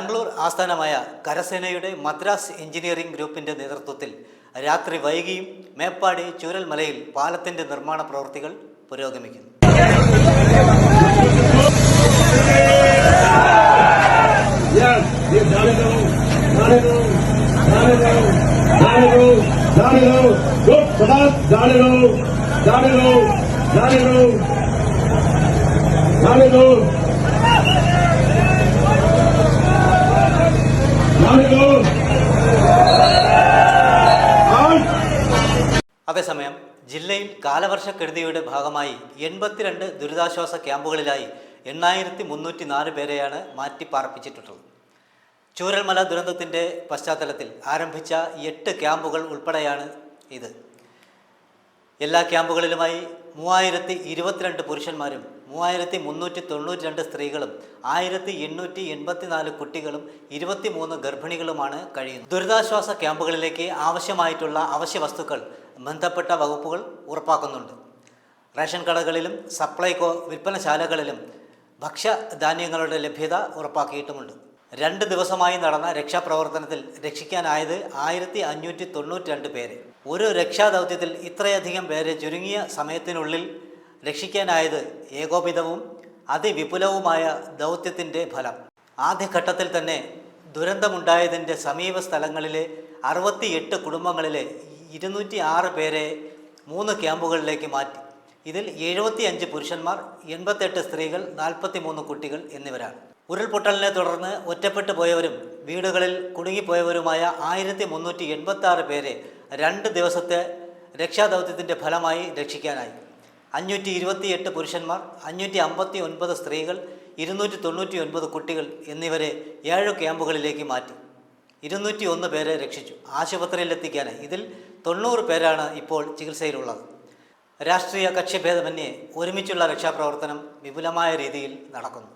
ബാംഗ്ലൂർ ആസ്ഥാനമായ കരസേനയുടെ മദ്രാസ് എഞ്ചിനീയറിംഗ് ഗ്രൂപ്പിന്റെ നേതൃത്വത്തിൽ രാത്രി വൈകിയും മേപ്പാടി ചൂരൽമലയിൽ പാലത്തിന്റെ നിർമ്മാണ പ്രവൃത്തികൾ പുരോഗമിക്കുന്നു കാലവർഷക്കെടുതിയുടെ ഭാഗമായി എൺപത്തിരണ്ട് ദുരിതാശ്വാസ ക്യാമ്പുകളിലായി എണ്ണായിരത്തി മുന്നൂറ്റി നാല് പേരെയാണ് മാറ്റിപ്പാർപ്പിച്ചിട്ടുള്ളത്. ചൂരൽമല ദുരന്തത്തിന്റെ പശ്ചാത്തലത്തിൽ ആരംഭിച്ച എട്ട് ക്യാമ്പുകൾ ഉൾപ്പെടെയാണ് ഇത്. എല്ലാ ക്യാമ്പുകളിലുമായി മൂവായിരത്തി ഇരുപത്തിരണ്ട് പുരുഷന്മാരും മൂവായിരത്തി മുന്നൂറ്റി തൊണ്ണൂറ്റി രണ്ട് സ്ത്രീകളും ആയിരത്തി എണ്ണൂറ്റി എൺപത്തിനാല് കുട്ടികളും ഇരുപത്തിമൂന്ന് ഗർഭിണികളുമാണ് കഴിയുന്നത്. ദുരിതാശ്വാസ ക്യാമ്പുകളിലേക്ക് ആവശ്യമായിട്ടുള്ള അവശ്യ വസ്തുക്കൾ ബന്ധപ്പെട്ട വകുപ്പുകൾ ഉറപ്പാക്കുന്നുണ്ട്. റേഷൻ കടകളിലും സപ്ലൈകോ വിൽപ്പനശാലകളിലും ഭക്ഷ്യധാന്യങ്ങളുടെ ലഭ്യത ഉറപ്പാക്കിയിട്ടുമുണ്ട്. രണ്ട് ദിവസമായി നടന്ന രക്ഷാപ്രവർത്തനത്തിൽ രക്ഷിക്കാനായത് ആയിരത്തി അഞ്ഞൂറ്റി തൊണ്ണൂറ്റി രണ്ട് പേരെ. ഒരു രക്ഷാദൗത്യത്തിൽ ഇത്രയധികം പേരെ ചുരുങ്ങിയ സമയത്തിനുള്ളിൽ രക്ഷിക്കാനായത് ഏകോപിതവും അതിവിപുലവുമായ ദൗത്യത്തിന്റെ ഫലം. ആദ്യഘട്ടത്തിൽ തന്നെ ദുരന്തമുണ്ടായതിന്റെ സമീപ സ്ഥലങ്ങളിലെ അറുപത്തിയെട്ട് കുടുംബങ്ങളിലെ ഇരുന്നൂറ്റി ആറ് പേരെ മൂന്ന് ക്യാമ്പുകളിലേക്ക് മാറ്റി. ഇതിൽ എഴുപത്തിയഞ്ച് പുരുഷന്മാർ എൺപത്തെട്ട് സ്ത്രീകൾ നാൽപ്പത്തി മൂന്ന് കുട്ടികൾ എന്നിവരാണ്. ഉരുൾപൊട്ടലിനെ തുടർന്ന് ഒറ്റപ്പെട്ടു പോയവരും വീടുകളിൽ കുടുങ്ങിപ്പോയവരുമായ ആയിരത്തി മുന്നൂറ്റി എൺപത്തി ആറ് പേരെ രണ്ട് ദിവസത്തെ രക്ഷാദൗത്യത്തിന്റെ ഫലമായി രക്ഷിക്കാനായി. അഞ്ഞൂറ്റി ഇരുപത്തിയെട്ട് പുരുഷന്മാർ അഞ്ഞൂറ്റി അമ്പത്തി ഒൻപത് സ്ത്രീകൾ ഇരുന്നൂറ്റി തൊണ്ണൂറ്റി ഒൻപത് കുട്ടികൾ എന്നിവരെ ഏഴ് ക്യാമ്പുകളിലേക്ക് മാറ്റി. ഇരുന്നൂറ്റി ഒന്ന് പേരെ രക്ഷിച്ചു. ആശുപത്രിയിലെത്തിക്കാനായി. ഇതിൽ തൊണ്ണൂറ് പേരാണ് ഇപ്പോൾ ചികിത്സയിലുള്ളത്. രാഷ്ട്രീയ കക്ഷിഭേദമന്യേ ഒരുമിച്ചുള്ള രക്ഷാപ്രവർത്തനം വിപുലമായ രീതിയിൽ നടക്കുന്നു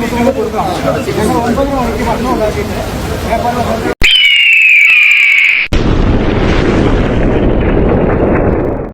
ഞങ്ങൾ ഒമ്പത് മണിക്ക് ഭക്ഷണം ഉണ്ടാക്കിയിട്ട്